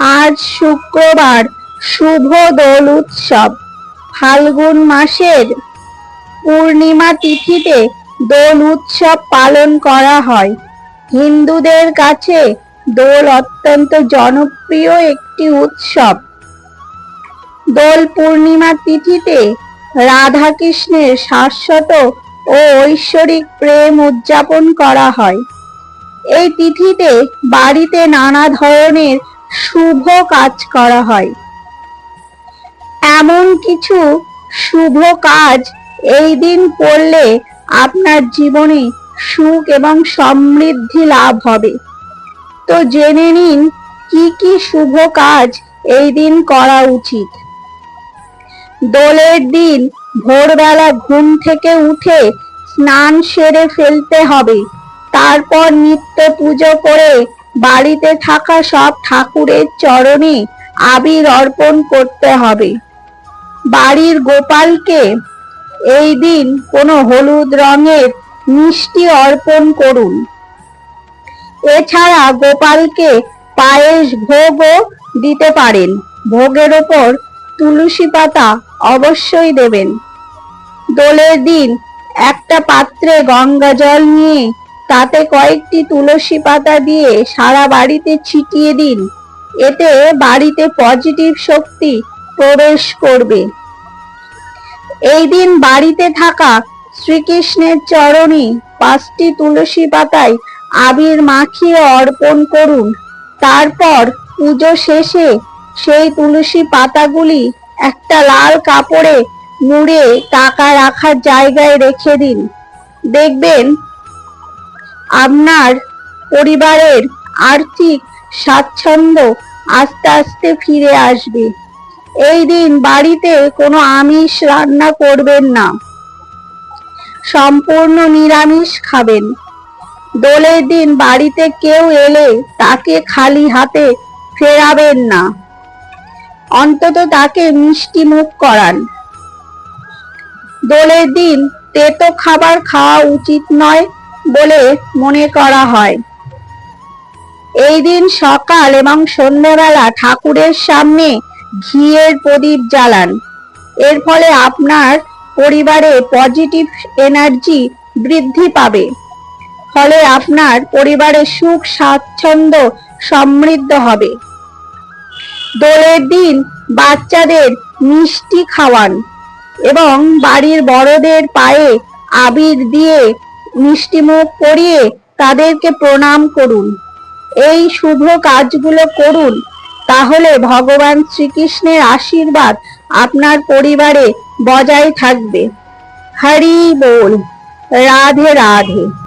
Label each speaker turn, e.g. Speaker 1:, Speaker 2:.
Speaker 1: আজ শুক্রবার শুভ দোল উৎসব। ফাল্গুন মাসের পূর্ণিমা তিথিতে দোল উৎসব পালন করা হয়। হিন্দুদের কাছে দোল অত্যন্ত জনপ্রিয় একটি উৎসব। দোল পূর্ণিমা তিথিতে রাধা কৃষ্ণের শাশ্বত ও ঐশ্বরিক প্রেম উদযাপন করা হয়। এই তিথিতে বাড়িতে নানা ধরনের শুভ কাজ করা হয়। এমন কিছু শুভ কাজ এই দিন করলে আপনার জীবনে সুখ এবং সমৃদ্ধি লাভ হবে। তো জেনে নিন, কি কি শুভ কাজ এই দিন করা উচিত? দোলের দিন ভোরবেলা ঘুম থেকে উঠে স্নান সেরে ফেলতে হবে। তারপর নিত্য পুজো করে বাড়িতে থাকা সব ঠাকুরের চরণে আবির অর্পণ করতে হবে। বাড়ির গোপালকে এই দিন কোনো হলুদ রঙের মিষ্টি অর্পণ করুন। এছাড়া গোপালকে পায়েস ভোগও দিতে পারেন। ভোগের ওপর তুলসী পাতা অবশ্যই দেবেন। দোলের দিন একটা পাত্রে গঙ্গা জল নিয়ে তাতে কয়েকটি তুলসী পাতা দিয়ে সারা বাড়িতে ছিটিয়ে দিন। এতে বাড়িতে পজিটিভ শক্তি প্রবেশ করবে। এই দিন বাড়িতে থাকা শ্রীকৃষ্ণের চরণে পাঁচটি তুলসী পাতায় আবির মাখিয়ে অর্পণ করুন। তারপর পুজো শেষে সেই তুলসী পাতাগুলি একটা লাল কাপড়ে মুড়ে টাকা রাখার জায়গায় রেখে দিন। দেখবেন আপনার পরিবারের আর্থিক স্বাচ্ছন্দ্য আস্তে আস্তে ফিরে আসবে। এই দিন বাড়িতে কোনো আমিষ রান্না করবেন না। সম্পূর্ণ নিরামিষ খাবেন। দোলের দিন বাড়িতে কেউ এলে তাকে খালি হাতে ফেরাবেন না। অন্তত তাকে মিষ্টি মুখ করান। দোলের দিন তেতো খাবার খাওয়া উচিত নয় বলে মনে করা হয়। এই দিন সকাল এবং সন্ধ্যাবেলা ঠাকুরের সামনে ঘিয়ের প্রদীপ জ্বালান। এর ফলে আপনার পরিবারে পজিটিভ এনার্জি বৃদ্ধি পাবে। ফলে আপনার পরিবারে সুখ, স্বাচ্ছন্দ্য সমৃদ্ধ হবে। দোলের দিন বাচ্চাদের মিষ্টি খাওয়ান এবং বাড়ির বড়দের পায়ে আবির দিয়ে মিষ্টি মুখ করিয়ে তাদেরকে প্রণাম করুন। এই শুভ কাজগুলো করুন, তাহলে ভগবান শ্রীকৃষ্ণের আশীর্বাদ আপনার পরিবারে বজায় থাকবে। হরি বল, রাধে রাধে।